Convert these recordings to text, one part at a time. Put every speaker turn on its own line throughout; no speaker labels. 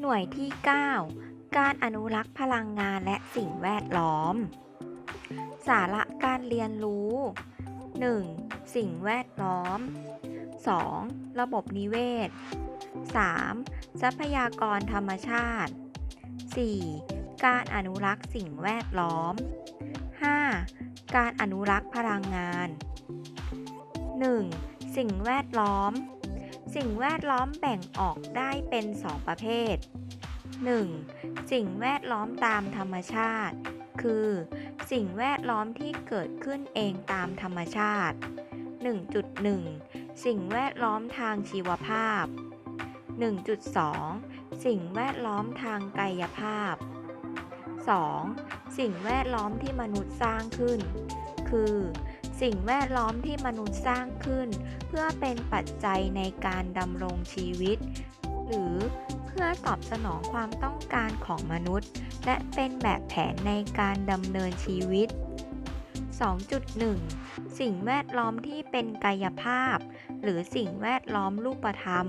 หน่วยที่ 9 การอนุรักษ์พลังงานและสิ่งแวดล้อม สาระการเรียนรู้ 1. สิ่งแวดล้อม 2. ระบบนิเวศ 3. ทรัพยากรธรรมชาติ 4. การอนุรักษ์สิ่งแวดล้อม 5. การอนุรักษ์พลังงาน 1. สิ่งแวดล้อม สิ่งแวดล้อมแบ่งออกได้เป็น 2 ประเภท 1. สิ่งแวดล้อมตามธรรมชาติ คือ สิ่งแวดล้อมที่เกิดขึ้นเองตามธรรมชาติ 1.1 สิ่งแวดล้อมทางชีวภาพ 1.2 สิ่งแวดล้อมทางกายภาพ 2. สิ่งแวดล้อมที่มนุษย์สร้างขึ้น คือ สิ่งแวดล้อมที่มนุษย์สร้างขึ้น เพื่อเป็นปัจจัยในการดำรงชีวิต หรือเพื่อตอบสนองความต้องการของมนุษย์ และเป็นแบบแผนในการดำเนินชีวิต 2.1 สิ่งแวดล้อมที่เป็นกายภาพ หรือสิ่งแวดล้อมรูปธรรม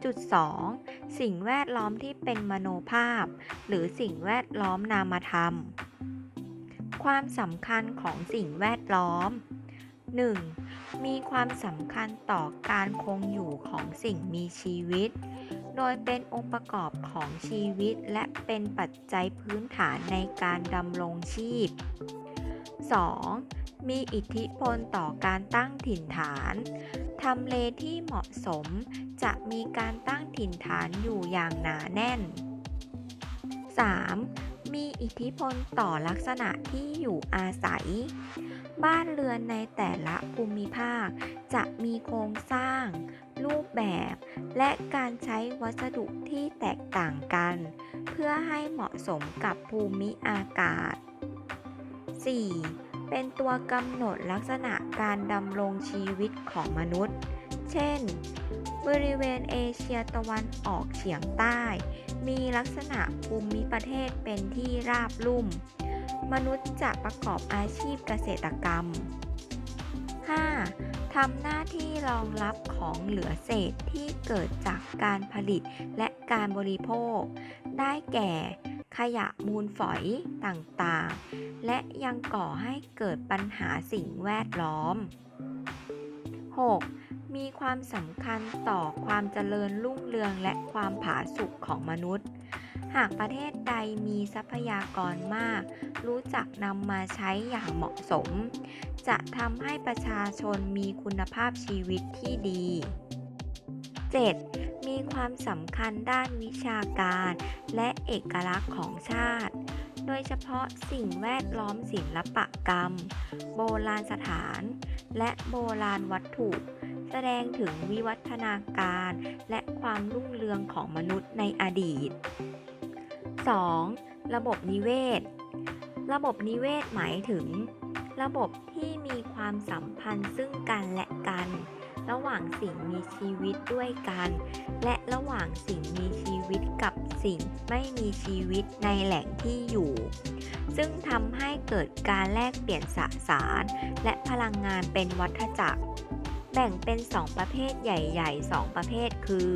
2.2 สิ่งแวดล้อมที่เป็นมโนภาพ หรือสิ่งแวดล้อมนามธรรม ความสำคัญของสิ่งแวดล้อม 1. มีความสำคัญต่อการคงอยู่ของสิ่งมีชีวิต โดยเป็นองค์ประกอบของชีวิตและเป็นปัจจัยพื้นฐานในการดำรงชีพ 2. มีอิทธิพลต่อการตั้งถิ่นฐาน ทำเลที่เหมาะสมจะมีการตั้งถิ่นฐานอยู่อย่างหนาแน่น 3. มีอิทธิพลต่อลักษณะที่อยู่อาศัย บ้านเรือนในแต่ละภูมิภาค จะมีโครงสร้าง รูปแบบ และการใช้วัสดุที่แตกต่างกัน เพื่อให้เหมาะสมกับภูมิอากาศ 4. เป็นตัวกำหนดลักษณะการดำรงชีวิตของมนุษย์ เช่น บริเวณเอเชียตะวันออกเฉียงใต้ มีลักษณะภูมิประเทศเป็นที่ราบลุ่ม มนุษย์จะประกอบอาชีพเกษตรกรรม 5. ทำหน้าที่รองรับของเหลือเศษที่เกิดจากการผลิตและการบริโภค ได้แก่ขยะมูลฝอยต่างๆ และยังก่อให้เกิดปัญหาสิ่งแวดล้อม 6. มีความสำคัญต่อความเจริญรุ่งเรืองและความผาสุกของมนุษย์ หากประเทศใดมีทรัพยากรมาก รู้จักนำมาใช้อย่างเหมาะสม จะทำให้ประชาชนมีคุณภาพชีวิตที่ดี 7. มีความสำคัญด้านวิชาการและเอกลักษณ์ของชาติ โดยเฉพาะสิ่งแวดล้อมศิลปกรรม โบราณสถาน และโบราณวัตถุ แสดงถึงวิวัฒนาการและความรุ่งเรืองของมนุษย์ในอดีต 2. ระบบนิเวศ ระบบนิเวศหมายถึง ระบบที่มีความสัมพันธ์ซึ่งกันและกัน ระหว่างสิ่งมีชีวิตด้วยกัน และระหว่างสิ่งมีชีวิตกับสิ่งไม่มีชีวิตในแหล่งที่อยู่ ซึ่งทำให้เกิดการแลกเปลี่ยนสสาร และพลังงานเป็นวัฏจักร แบ่งเป็น 2 ประเภทใหญ่ ๆ 2 ประเภทคือ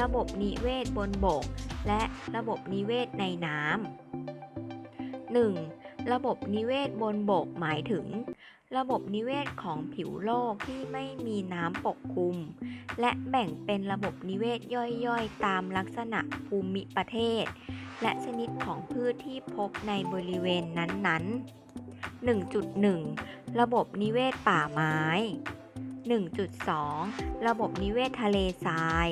ระบบนิเวศบนบก และระบบนิเวศในน้ำ 1. ระบบนิเวศบนบกหมายถึง ระบบนิเวศของผิวโลกที่ไม่มีน้ำปกคลุม และแบ่งเป็นระบบนิเวศย่อยๆ ตามลักษณะภูมิประเทศ และชนิดของพืชที่พบในบริเวณนั้นๆ 1.1 ระบบนิเวศป่าไม้ 1.2 ระบบนิเวศทะเลทราย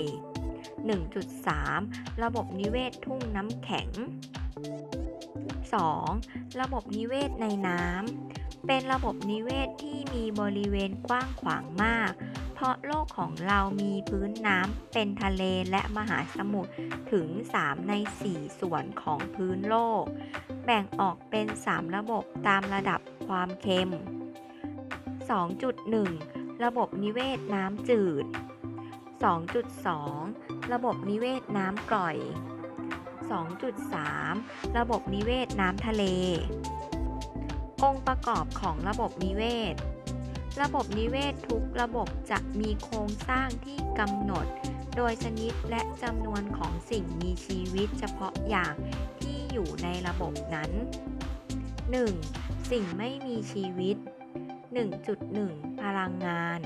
1.3 ระบบนิเวศทุ่งน้ำแข็ง 2. ระบบนิเวศในน้ำ เป็นระบบนิเวศที่มีบริเวณกว้างขวางมาก เพราะโลกของเรามีพื้นน้ำเป็นทะเลและมหาสมุทรถึง 3 ใน 4 ส่วนของพื้นโลก แบ่งออกเป็น 3 ระบบตามระดับความเค็ม 2.1 ระบบนิเวศน้ำจืด 2.2 ระบบนิเวศน้ำกร่อย 2.3 ระบบนิเวศน้ำทะเล องค์ประกอบของระบบนิเวศ ระบบนิเวศทุกระบบจะมีโครงสร้างที่กำหนด โดยชนิดและจำนวนของสิ่งมีชีวิตเฉพาะอย่างที่อยู่ในระบบนั้น 1. สิ่งไม่มีชีวิต 1.1 พลังงาน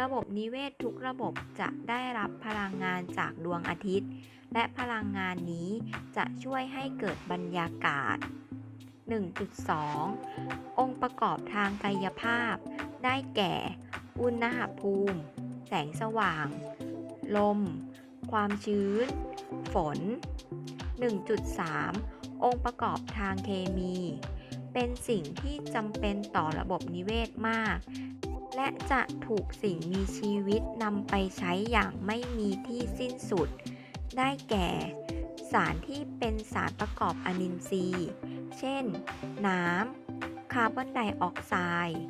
ระบบนิเวศทุกระบบจะได้รับพลังงานจากดวงอาทิตย์ และพลังงานนี้จะช่วยให้เกิดบรรยากาศ 1.2 องค์ประกอบทางกายภาพ ได้แก่ อุณหภูมิ แสงสว่าง ลม ความชื้น ฝน 1.3 องค์ประกอบทางเคมี เป็นสิ่งที่จำเป็นต่อระบบนิเวศมาก และจะถูกสิ่งมีชีวิตนำไปใช้อย่างไม่มีที่สิ้นสุด ได้แก่ สารที่เป็นสารประกอบอนินทรีย์ เช่น น้ำ คาร์บอนไดออกไซด์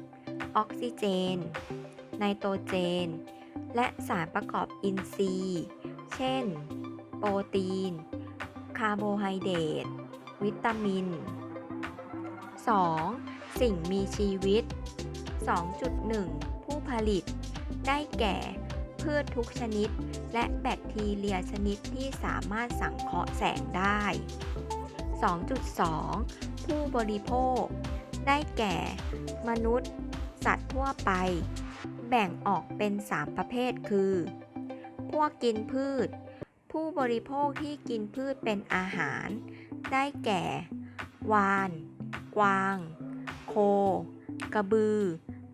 ออกซิเจน ไนโตรเจน และสารประกอบอินทรีย์ เช่น โปรตีน คาร์โบไฮเดรต วิตามิน 2. สิ่งมีชีวิต 2.1 ผู้ผลิต ได้แก่ พืชทุกชนิด และแบคทีเรียชนิดที่สามารถสังเคราะห์แสงได้ 2.2 ผู้บริโภค ได้แก่ มนุษย์ สัตว์ทั่วไป แบ่งออกเป็น 3 ประเภทคือ พวกกินพืช ผู้บริโภคที่กินพืชเป็นอาหาร ได้แก่ วาน กวาง โค กระบือ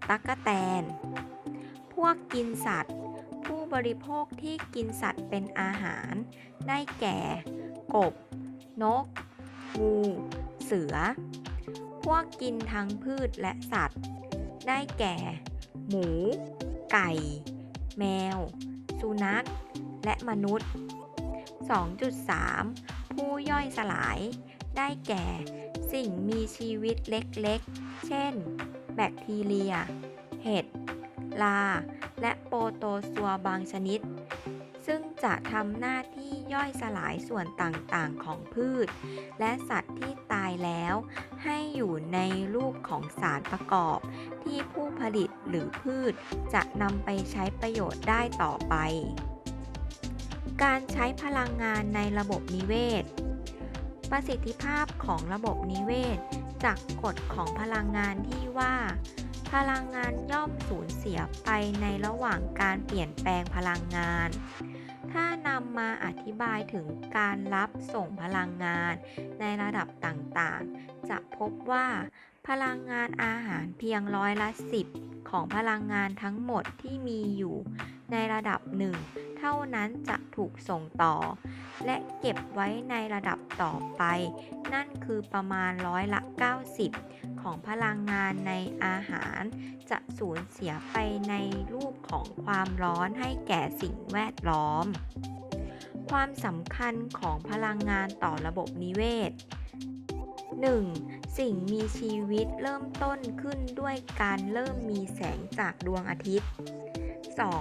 ตั๊กแตน พวกกินสัตว์ ผู้บริโภคที่กินสัตว์เป็นอาหาร ได้แก่ กบ นก งู เสือ พวกกินทั้งพืชและสัตว์ ได้แก่ หมู ไก่ แมว สุนัข และมนุษย์ 2.3 ผู้ย่อยสลาย ได้แก่ สิ่งมีชีวิตเล็กๆ เช่น แบคทีเรีย เห็ด ลา และโปรโตซัวบางชนิด ซึ่งจะทำหน้าที่ย่อยสลายส่วนต่างๆ ของพืช และสัตว์ที่ตายแล้ว ให้อยู่ในรูปของสารประกอบ ที่ผู้ผลิตหรือพืชจะนำไปใช้ประโยชน์ได้ต่อไปการใช้พลังงานในระบบนิเวศ ประสิทธิภาพของระบบนิเวศ จากกฎของพลังงานที่ว่า พลังงานย่อมสูญเสียไปในระหว่างการเปลี่ยนแปลงพลังงาน ถ้านำมาอธิบายถึงการรับส่งพลังงานในระดับต่างๆ จะพบว่า พลังงานอาหารเพียงร้อยละ10ของพลังงานทั้งหมดที่มีอยู่ ในระดับหนึ่งเท่านั้นจะถูกส่งต่อ และเก็บไว้ในระดับต่อไป นั่นคือประมาณร้อยละ 90 ของพลังงานในอาหาร จะสูญเสียไปในรูปของความร้อนให้แก่สิ่งแวดล้อม ความสำคัญของพลังงานต่อระบบนิเวศ 1. สิ่งมีชีวิตเริ่มต้นขึ้นด้วยการเริ่มมีแสงจากดวงอาทิตย์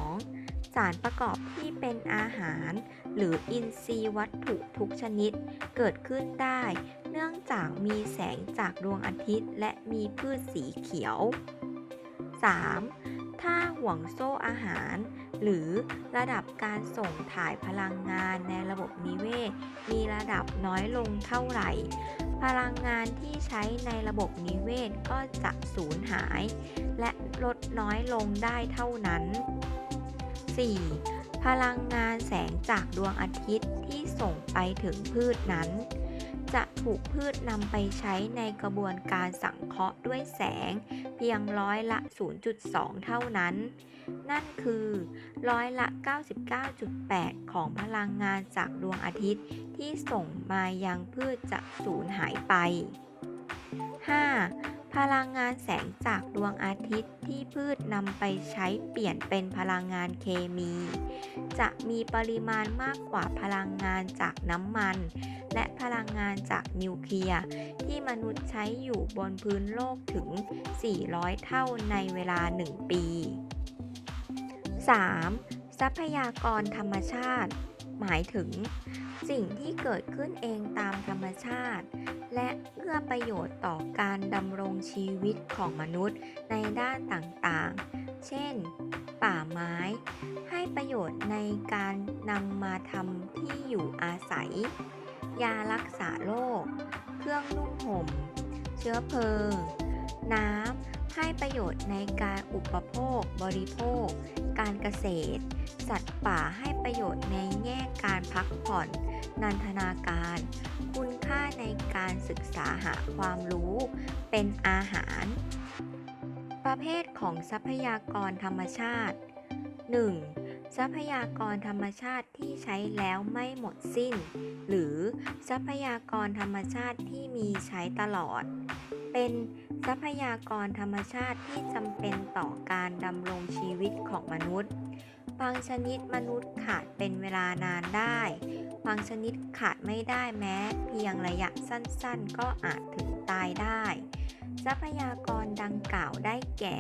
2. สารประกอบที่เป็นอาหาร หรืออินทรีย์วัตถุทุกชนิดเกิดขึ้นได้ เนื่องจากมีแสงจากดวงอาทิตย์ และมีพืชสีเขียว 3. ถ้าห่วงโซ่อาหาร หรือระดับการส่งถ่ายพลังงานในระบบนิเวศ มีระดับน้อยลงเท่าไหร่ พลังงานที่ใช้ในระบบนิเวศก็จะสูญหาย และลดน้อยลงได้เท่านั้น 4. พลังงานแสงจากดวงอาทิตย์ที่ส่งไปถึงพืชนั้น จะถูกพืชนำไปใช้ในกระบวนการสังเคราะห์ด้วยแสง เพียงร้อยละ 0.2 เท่านั้น นั่นคือร้อยละ 99.8 ของพลังงานจากดวงอาทิตย์ที่ส่งมายังพืชจะสูญหายไป 5. พลังงานแสงจากดวงอาทิตย์ที่พืชนำไปใช้เปลี่ยนเป็นพลังงานเคมี จะมีปริมาณมากกว่าพลังงานจากน้ำมัน และพลังงานจากนิวเคลียร์ที่มนุษย์ใช้อยู่บนพื้นโลกถึง 400 เท่าในเวลา 1 ปี 3. ทรัพยากรธรรมชาติ หมายถึง สิ่งที่เกิดขึ้นเองตามธรรมชาติ และเอื้อประโยชน์ต่อการดำรงชีวิตของมนุษย์ในด้านต่างๆ เช่น ป่าไม้ ให้ประโยชน์ในการนำมาทำที่อยู่อาศัย ยารักษาโรค เครื่องนุ่งห่ม เชื้อเพลิง น้ำ ให้ประโยชน์ในการอุปโภค บริโภค การเกษตร สัตว์ป่าให้ประโยชน์ในแง่การพักผ่อน นันทนาการ คุณค่าในการศึกษาหาความรู้ เป็นอาหาร ประเภทของทรัพยากรธรรมชาติ 1. ทรัพยากรธรรมชาติที่ใช้แล้วไม่หมดสิ้น หรือทรัพยากรธรรมชาติที่มีใช้ตลอด เป็น ทรัพยากรธรรมชาติที่จำเป็นต่อการดำรงชีวิตของมนุษย์ บางชนิดมนุษย์ขาดเป็นเวลานานได้ บางชนิดขาดไม่ได้แม้ เพียงระยะสั้นๆ ก็อาจถึงตายได้ ทรัพยากรดังกล่าวได้แก่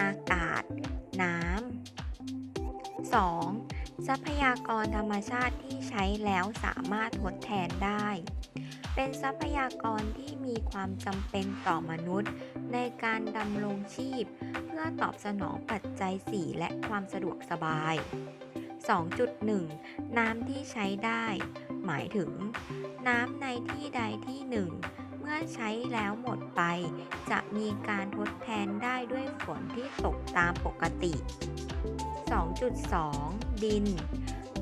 อากาศ น้ำ 2. ทรัพยากรธรรมชาติที่ใช้แล้วสามารถทดแทนได้ เป็นทรัพยากรที่มีความจำเป็นต่อมนุษย์ ในการดำรงชีพ เพื่อตอบสนองปัจจัย 4 และความสะดวกสบาย 2.1 น้ำที่ใช้ได้ หมายถึง น้ำในที่ใดที่หนึ่งเมื่อใช้แล้วหมดไป จะมีการทดแทนได้ด้วยฝนที่ตกตามปกติ 2.2 ดิน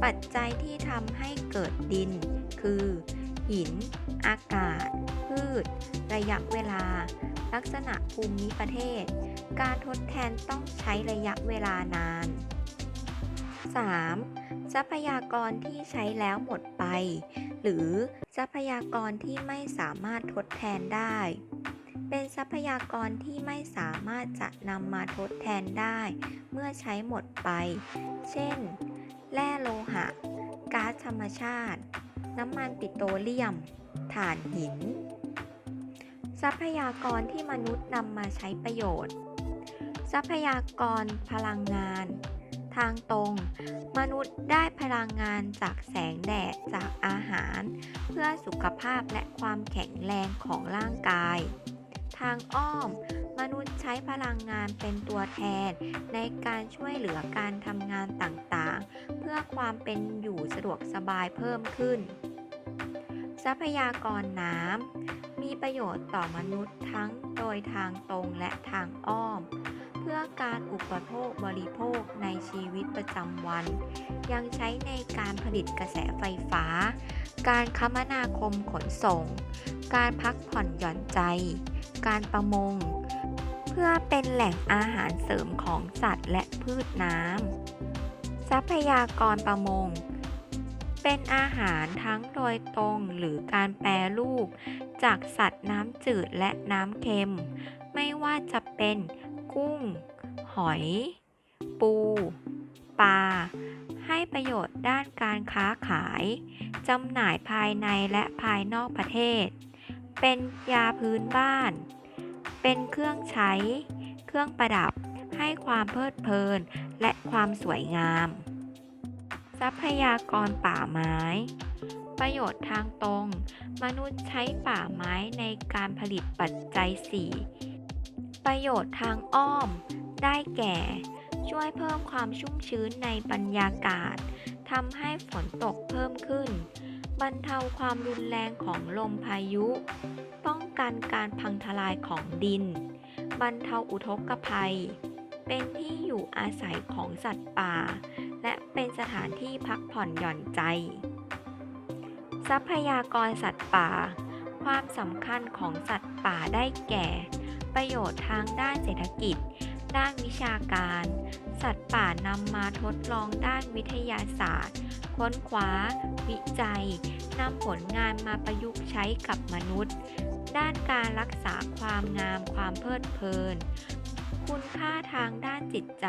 ปัจจัยที่ทำให้เกิดดิน คือ หิน อากาศ พืช ระยะเวลา ลักษณะภูมิประเทศ การทดแทนต้องใช้ระยะเวลานาน 3. ทรัพยากรที่ใช้แล้วหมดไป หรือทรัพยากรที่ไม่สามารถทดแทนได้ เป็นทรัพยากรที่ไม่สามารถจะนำมาทดแทนได้ เมื่อใช้หมดไป เช่น แร่โลหะ ก๊าซธรรมชาติ น้ำมันปิโตรเลียม ถ่านหิน ทรัพยากรที่มนุษย์นำมาใช้ประโยชน์ ทรัพยากรพลังงาน ทางตรง มนุษย์ได้พลังงานจากแสงแดดจากอาหาร เพื่อสุขภาพและความแข็งแรงของร่างกาย ทางอ้อมมนุษย์ใช้พลังงานเป็นตัวแทน ในการช่วยเหลือการทำงานต่างๆ เพื่อความเป็นอยู่สะดวกสบายเพิ่มขึ้น ทรัพยากรน้ำมีประโยชน์ต่อมนุษย์ทั้งโดยทางตรงและทางอ้อม เพื่อการอุปโภคบริโภคในชีวิตประจำวัน ยังใช้ในการผลิตกระแสไฟฟ้า การคมนาคมขนส่ง การพักผ่อนหย่อนใจ การประมง เพื่อเป็นแหล่งอาหารเสริมของสัตว์และพืชน้ำทรัพยากรประมง เป็นอาหารทั้งโดยตรงหรือการแปรรูป จากสัตว์น้ำจืดและน้ำเค็ม ไม่ว่าจะเป็นกุ้ง หอย ปู ปลา ให้ประโยชน์ด้านการค้าขาย จำหน่ายภายในและภายนอกประเทศ เป็นยาพื้นบ้าน เป็นเครื่องใช้ เครื่องประดับ ให้ความเพลิดเพลินและความสวยงาม ทรัพยากรป่าไม้ ประโยชน์ทางตรง มนุษย์ใช้ป่าไม้ในการผลิตปัจจัย 4 ประโยชน์ทางอ้อม ได้แก่ ช่วยเพิ่มความชุ่มชื้นในบรรยากาศทำให้ฝนตกเพิ่มขึ้น บรรเทาความรุนแรงของลมพายุ ป้องกันการพังทลายของดิน บรรเทาอุทกภัย เป็นที่อยู่อาศัยของสัตว์ป่า และเป็นสถานที่พักผ่อนหย่อนใจ ทรัพยากรสัตว์ป่า ความสำคัญของสัตว์ป่าได้แก่ ประโยชน์ทางด้านเศรษฐกิจ ด้านวิชาการ สัตว์ป่านำมาทดลองด้านวิทยาศาสตร์ ค้นคว้า วิจัยนำผลงานมาประยุกต์ใช้กับมนุษย์ ด้านการรักษาความงามความเพลิดเพลิน คุณค่าทางด้านจิตใจ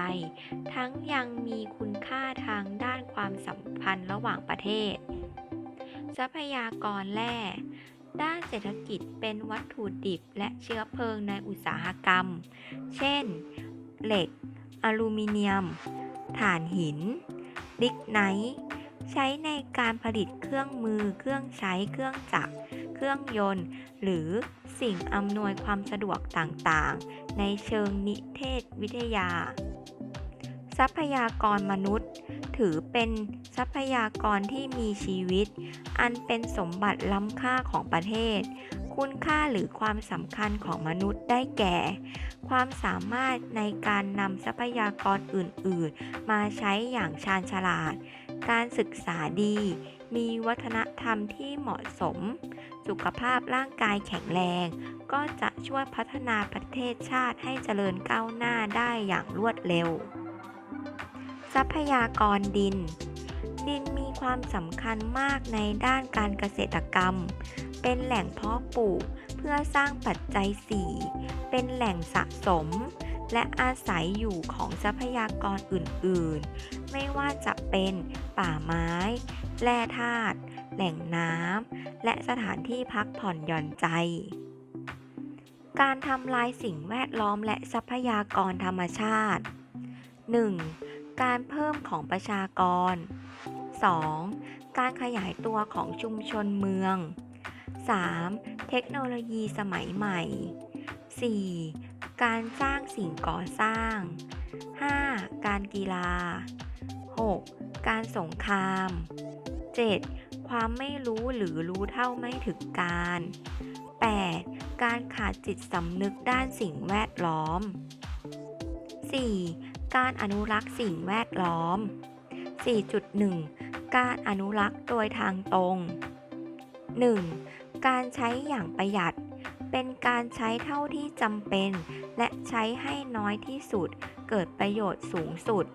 ทั้งยังมีคุณค่าทางด้านความสัมพันธ์ระหว่างประเทศ ทรัพยากรแร่ด้านเศรษฐกิจเป็นวัตถุดิบและเชื้อเพลิงในอุตสาหกรรม เช่น เหล็ก อลูมิเนียม ถ่านหิน ลิกไนท์ ใช้ในการผลิตเครื่องมือ เครื่องใช้ เครื่องจักร เครื่องยนต์ หรือสิ่งอำนวยความสะดวกต่างๆ ในเชิงนิเทศวิทยา ทรัพยากรมนุษย์ ถือเป็นทรัพยากรที่มีชีวิต อันเป็นสมบัติล้ำค่าของประเทศ คุณค่าหรือความสำคัญของมนุษย์ได้แก่ ความสามารถในการนำทรัพยากรอื่น ๆ มาใช้อย่างชาญฉลาด การศึกษาดี มีวัฒนธรรมที่เหมาะสม สุขภาพร่างกายแข็งแรง ก็จะช่วยพัฒนาประเทศชาติให้เจริญก้าวหน้าได้อย่างรวดเร็ว ทรัพยากรดิน ดินมีความสำคัญมากในด้านการเกษตรกรรม เป็นแหล่งเพาะปลูกเพื่อสร้างปัจจัย 4 เป็นแหล่งสะสม และอาศัยอยู่ของทรัพยากรอื่นๆ ไม่ว่าจะเป็นป่าไม้ แร่ธาตุ แหล่งน้ำ และสถานที่พักผ่อนหย่อนใจ การทำลายสิ่งแวดล้อมและทรัพยากรธรรมชาติ 1. การเพิ่มของประชากร 2. การขยายตัวของชุมชนเมือง 3. เทคโนโลยีสมัยใหม่ 4. การสร้างสิ่งก่อสร้าง 5. การกีฬา 6. การสงคราม 7. ความไม่รู้หรือรู้เท่าไม่ถึงการ 8. การขาดจิตสำนึกด้านสิ่งแวดล้อม 4. การอนุรักษ์สิ่งแวดล้อม 4.1 การอนุรักษ์โดยทางตรง 1. การใช้อย่างประหยัด เป็นการใช้เท่าที่จำเป็น และใช้ให้น้อยที่สุด เกิดประโยชน์สูงสุด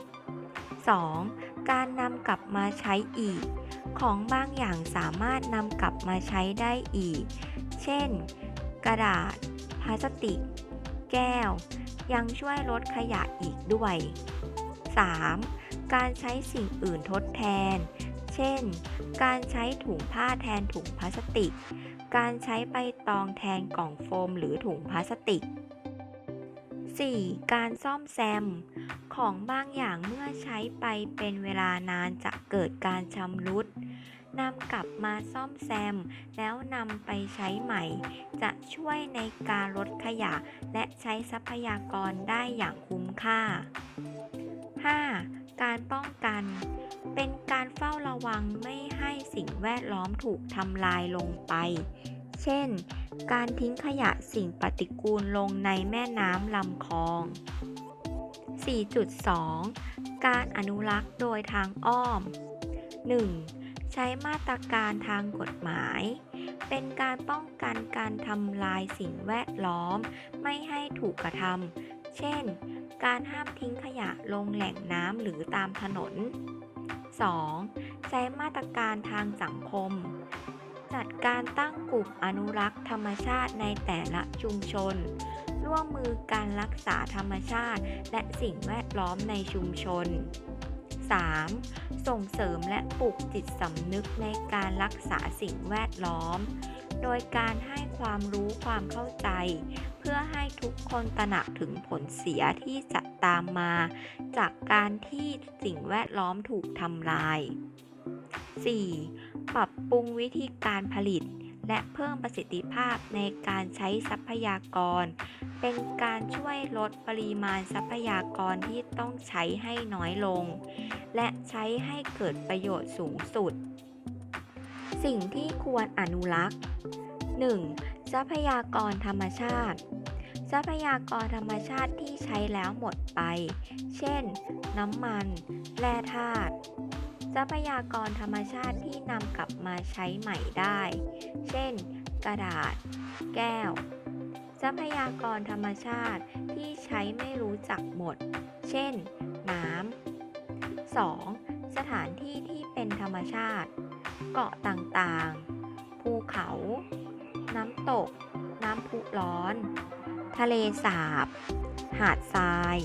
2. การนำกลับมาใช้อีก ของบางอย่างสามารถนำกลับมาใช้ได้อีก เช่น กระดาษ พลาสติก แก้ว ยังช่วยลดขยะอีกด้วย 3. การใช้สิ่งอื่นทดแทน เช่น การใช้ถุงผ้าแทนถุงพลาสติก การใช้ใบตองแทนกล่องโฟมหรือถุงพลาสติก 4. การซ่อมแซม ของบางอย่างเมื่อใช้ไปเป็นเวลานานจะเกิดการชำรุดนำกลับมาซ่อมแซม แล้วนำไปใช้ใหม่ จะช่วยในการลดขยะ และใช้ทรัพยากรได้อย่างคุ้มค่า 5. การป้องกัน เป็นการเฝ้าระวังไม่ให้สิ่งแวดล้อมถูกทำลายลงไป เช่น การทิ้งขยะสิ่งปฏิกูลลงในแม่น้ำลำคลอง 4.2 การอนุรักษ์โดยทางอ้อม 1. ใช้มาตรการทางกฎหมาย เป็นการป้องกันการทำลายสิ่งแวดล้อม ไม่ให้ถูกกระทำ เช่น การห้ามทิ้งขยะลงแหล่งน้ำหรือตามถนน 2. ใช้มาตรการทางสังคม จัดการตั้งกลุ่มอนุรักษ์ธรรมชาติในแต่ละชุมชน ร่วมมือการรักษาธรรมชาติ และสิ่งแวดล้อมในชุมชน 3. ส่งเสริมและปลุกจิตสำนึกในการรักษาสิ่งแวดล้อม โดยการให้ความรู้ความเข้าใจ พื่อให้ทุกคนตระหนักถึงผลเสียที่จะตามมา จากการที่สิ่งแวดล้อมถูกทำลาย 4. ปรับปรุงวิธีการผลิต และเพิ่มประสิทธิภาพในการใช้ทรัพยากร เป็นการช่วยลดปริมาณทรัพยากรที่ต้องใช้ให้น้อยลง และใช้ให้เกิดประโยชน์สูงสุด สิ่งที่ควรอนุรักษ์ 1. ทรัพยากรธรรมชาติ ทรัพยากรธรรมชาติที่ใช้แล้วหมดไป เช่น น้ำมัน แร่ธาตุ ทรัพยากรธรรมชาติที่นำกลับมาใช้ใหม่ได้ เช่น กระดาษ แก้ว ทรัพยากรธรรมชาติที่ใช้ไม่รู้จักหมด เช่น น้ำ 2. สถานที่ที่เป็นธรรมชาติ เกาะต่างๆ ภูเขา น้ำตก น้ำพุร้อน ทะเลสาบ หาดทราย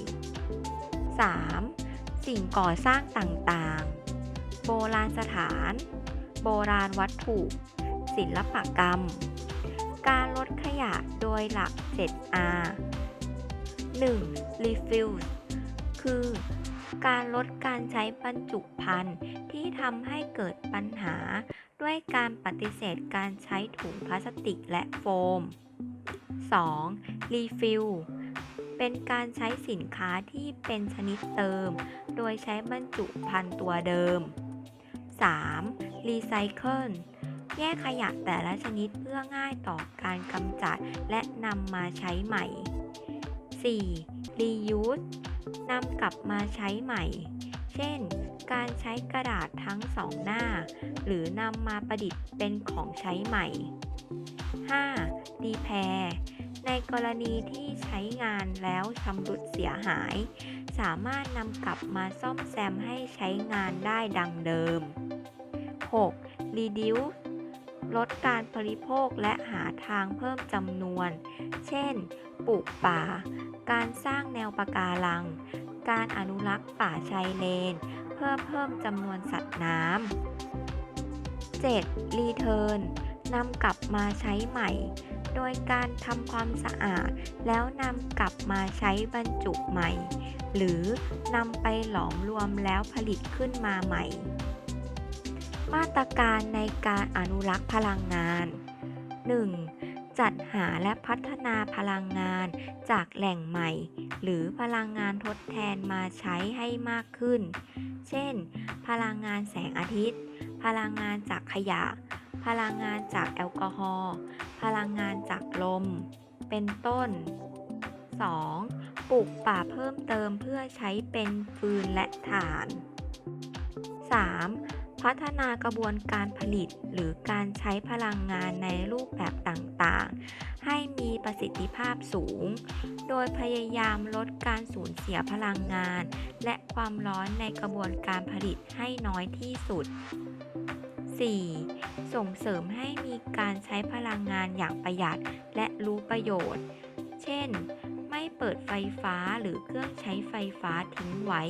3. สิ่งก่อสร้างต่างๆ โบราณสถาน โบราณวัตถุ ศิลปกรรม การลดขยะโดยหลัก 7R 1. Refuse คือ การลดการใช้บรรจุภัณฑ์ที่ทำให้เกิดปัญหา ด้วยการปฏิเสธการใช้ถุงพลาสติกและโฟม 2. รีฟิลเป็นการใช้สินค้าที่เป็นชนิดเติม โดยใช้บรรจุภัณฑ์ตัวเดิม 3. รีไซเคิลแยกขยะแต่ละชนิดเพื่อง่ายต่อการกำจัดและนำมาใช้ใหม่ 4. reuse นำกลับมาใช้ใหม่ เช่น การใช้กระดาษทั้งสองหน้า หรือนำมาประดิษฐ์เป็นของใช้ใหม่ 5. repair ในกรณีที่ใช้งานแล้วชำรุดเสียหาย สามารถนำกลับมาซ่อมแซมให้ใช้งานได้ดังเดิม 6. reduce ลดการบริโภคและหาทางเพิ่มจำนวน เช่น ปลูกป่า การสร้างแนวปะการัง การอนุรักษ์ป่าชายเลน เพื่อเพิ่มจำนวนสัตว์น้ำ 7. รีเทิร์นนำกลับมาใช้ใหม่ โดยการทำความสะอาด แล้วนำกลับมาใช้บรรจุใหม่ หรือนำไปหลอมรวมแล้วผลิตขึ้นมาใหม่ มาตรการในการอนุรักษ์พลังงาน 1. จัดหาและพัฒนาพลังงานจากแหล่งใหม่ หรือพลังงานทดแทนมาใช้ให้มากขึ้น เช่น พลังงานแสงอาทิตย์ พลังงานจากขยะ พลังงานจากแอลกอฮอล์ พลังงานจากลม เป็นต้น 2. ปลูกป่าเพิ่มเติมเพื่อใช้เป็นฟืนและถ่าน 3. พัฒนากระบวนการผลิตหรือการใช้พลังงานในรูปแบบต่างๆ ให้มีประสิทธิภาพสูง โดยพยายามลดการสูญเสียพลังงาน และความร้อนในกระบวนการผลิตให้น้อยที่สุด 4. ส่งเสริมให้มีการใช้พลังงานอย่างประหยัดและรู้ประโยชน์ เช่น ไม่เปิดไฟฟ้าหรือเครื่องใช้ไฟฟ้าทิ้งไว้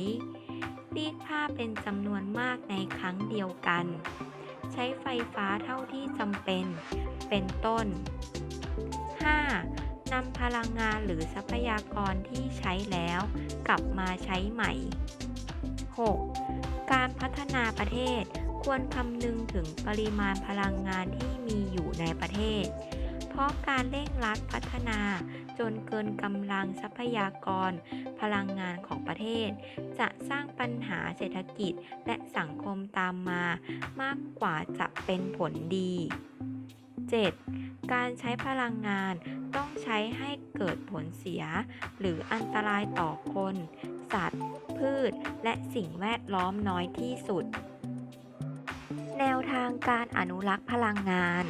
รีดผ้าเป็นจำนวนมากในครั้งเดียวกัน ใช้ไฟฟ้าเท่าที่จำเป็น เป็นต้น 5. นำพลังงานหรือทรัพยากรที่ใช้แล้วกลับมาใช้ใหม่ 6. การพัฒนาประเทศควรคำนึงถึงปริมาณพลังงานที่มีอยู่ในประเทศ เพราะการเร่งรัดพัฒนา จนเกินกำลังทรัพยากร พลังงานของประเทศ จะสร้างปัญหาเศรษฐกิจและสังคมตามมา มากกว่าจะเป็นผลดี 7. การใช้พลังงานต้องใช้ให้เกิดผลเสีย หรืออันตรายต่อคน สัตว์ พืช และสิ่งแวดล้อมน้อยที่สุด แนวทางการอนุรักษ์พลังงาน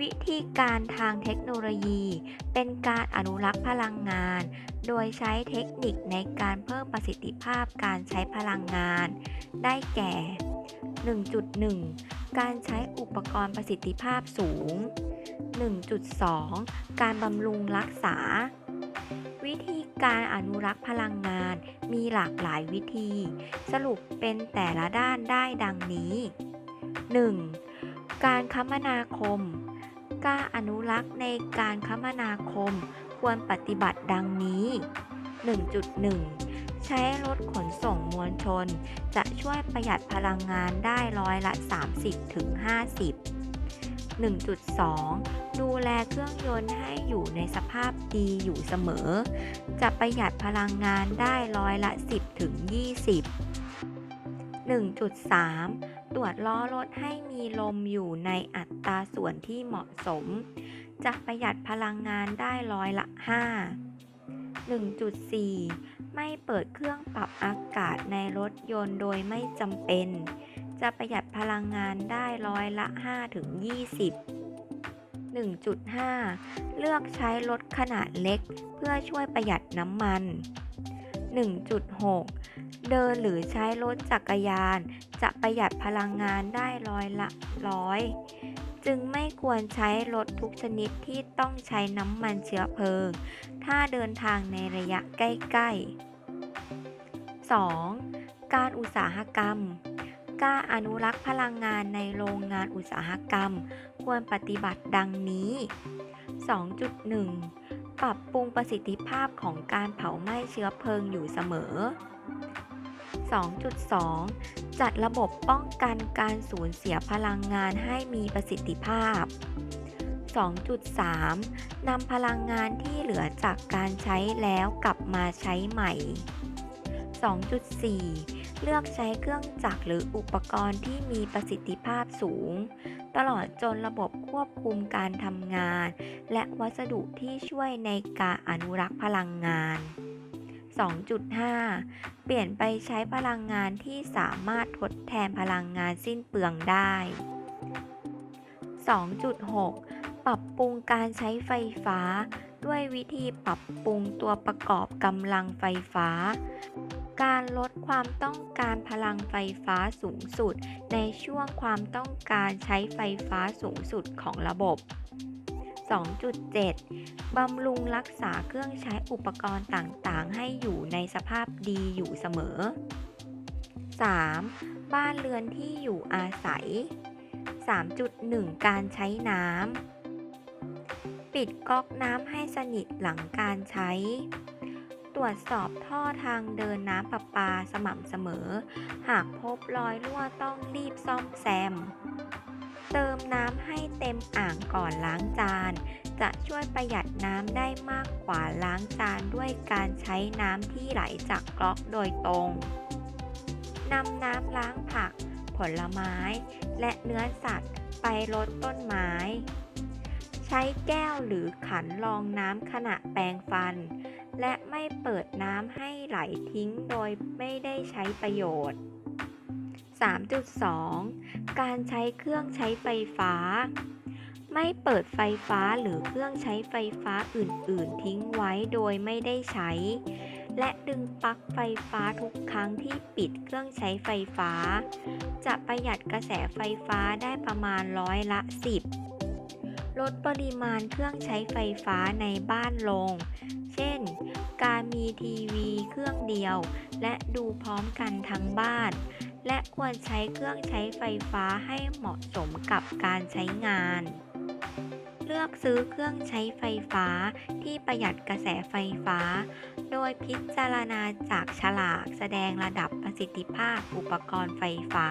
วิธีการทางเทคโนโลยี เป็นการอนุรักษ์พลังงาน โดยใช้เทคนิคในการเพิ่มประสิทธิภาพการใช้พลังงาน ได้แก่ 1.1 การใช้อุปกรณ์ประสิทธิภาพสูง 1.2 การบำรุงรักษา วิธีการอนุรักษ์พลังงานมีหลากหลายวิธี สรุปเป็นแต่ละด้านได้ดังนี้ 1. การคมนาคม การอนุรักษ์ในการคมนาคมควรปฏิบัติดังนี้ 1.1 ใช้รถขนส่งมวลชน จะช่วยประหยัดพลังงานได้ร้อยละ 30-50 1.2 ดูแลเครื่องยนต์ให้อยู่ในสภาพดีอยู่เสมอ จะประหยัดพลังงานได้ร้อยละ 10ถึง20 1.3 ตรวจล้อรถให้มีลมอยู่ในอัตราส่วนที่เหมาะสม จะประหยัดพลังงานได้ร้อยละ 5 1.4 ไม่เปิดเครื่องปรับอากาศในรถยนต์โดยไม่จำเป็น จะประหยัดพลังงานได้ร้อยละ 5 ถึง 20 1.5 เลือกใช้รถขนาดเล็ก เพื่อช่วยประหยัดน้ำมัน 1.6 เดินหรือใช้รถจักรยาน จะประหยัดพลังงานได้ร้อยละร้อย จึงไม่ควรใช้รถทุกชนิดที่ต้องใช้น้ำมันเชื้อเพลิง ถ้าเดินทางในระยะใกล้ ๆ 2. การอุตสาหกรรมการอนุรักษ์พลังงานในโรงงานอุตสาหกรรม ควรปฏิบัติดังนี้ 2.1 ปรับปรุงประสิทธิภาพของการเผาไหม้เชื้อเพลิงอยู่เสมอ 2.2 จัดระบบป้องกันการสูญเสียพลังงานให้มีประสิทธิภาพ 2.3 นำพลังงานที่เหลือจากการใช้แล้วกลับมาใช้ใหม่ 2.4 เลือกใช้เครื่องจักรหรืออุปกรณ์ที่มีประสิทธิภาพสูง ตลอดจนระบบควบคุมการทำงาน และวัสดุที่ช่วยในการอนุรักษ์พลังงาน 2.5 เปลี่ยนไปใช้พลังงานที่สามารถทดแทนพลังงานสิ้นเปลืองได้ 2.6 ปรับปรุงการใช้ไฟฟ้า ด้วยวิธีปรับปรุงตัวประกอบกำลังไฟฟ้า การลดความต้องการพลังไฟฟ้าสูงสุด ในช่วงความต้องการใช้ไฟฟ้าสูงสุดของระบบ 2.7 บำรุงรักษาเครื่องใช้อุปกรณ์ต่างๆ ให้อยู่ในสภาพดีอยู่เสมอ 3. บ้านเรือนที่อยู่อาศัย 3.1 การใช้น้ำ ปิดก๊อกน้ำให้สนิทหลังการใช้ ตรวจสอบท่อทางเดินน้ำประปาสม่ำเสมอ หากพบรอยรั่วต้องรีบซ่อมแซม เติมน้ำให้เต็มอ่างก่อนล้างจาน จะช่วยประหยัดน้ำได้มากกว่าล้างจานด้วยการใช้น้ำที่ไหลจากก๊อกโดยตรงนำน้ำล้างผัก ผลไม้ และเนื้อสัตว์ไปรดต้นไม้ ใช้แก้วหรือขันรองน้ำขณะแปรงฟัน และไม่เปิดน้ำให้ไหลทิ้งโดยไม่ได้ใช้ประโยชน์ 3.2 การใช้เครื่องใช้ไฟฟ้า ไม่เปิดไฟฟ้าหรือเครื่องใช้ไฟฟ้าอื่น ๆ ทิ้งไว้โดยไม่ได้ใช้ และดึงปลั๊กไฟฟ้าทุกครั้งที่ปิดเครื่องใช้ไฟฟ้า จะประหยัดกระแสไฟฟ้าได้ประมาณร้อยละ 10 ลดปริมาณเครื่องใช้ไฟฟ้าในบ้านลง เช่น การมีทีวีเครื่องเดียว และดูพร้อมกันทั้งบ้าน และควรใช้เครื่องใช้ไฟฟ้าให้เหมาะสมกับการใช้งาน เลือกซื้อเครื่องใช้ไฟฟ้าที่ประหยัดกระแสไฟฟ้า โดยพิจารณาจากฉลากแสดงระดับประสิทธิภาพอุปกรณ์ไฟฟ้า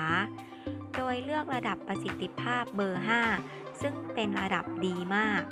โดยเลือกระดับประสิทธิภาพเบอร์ 5 ซึ่งเป็นระดับดีมาก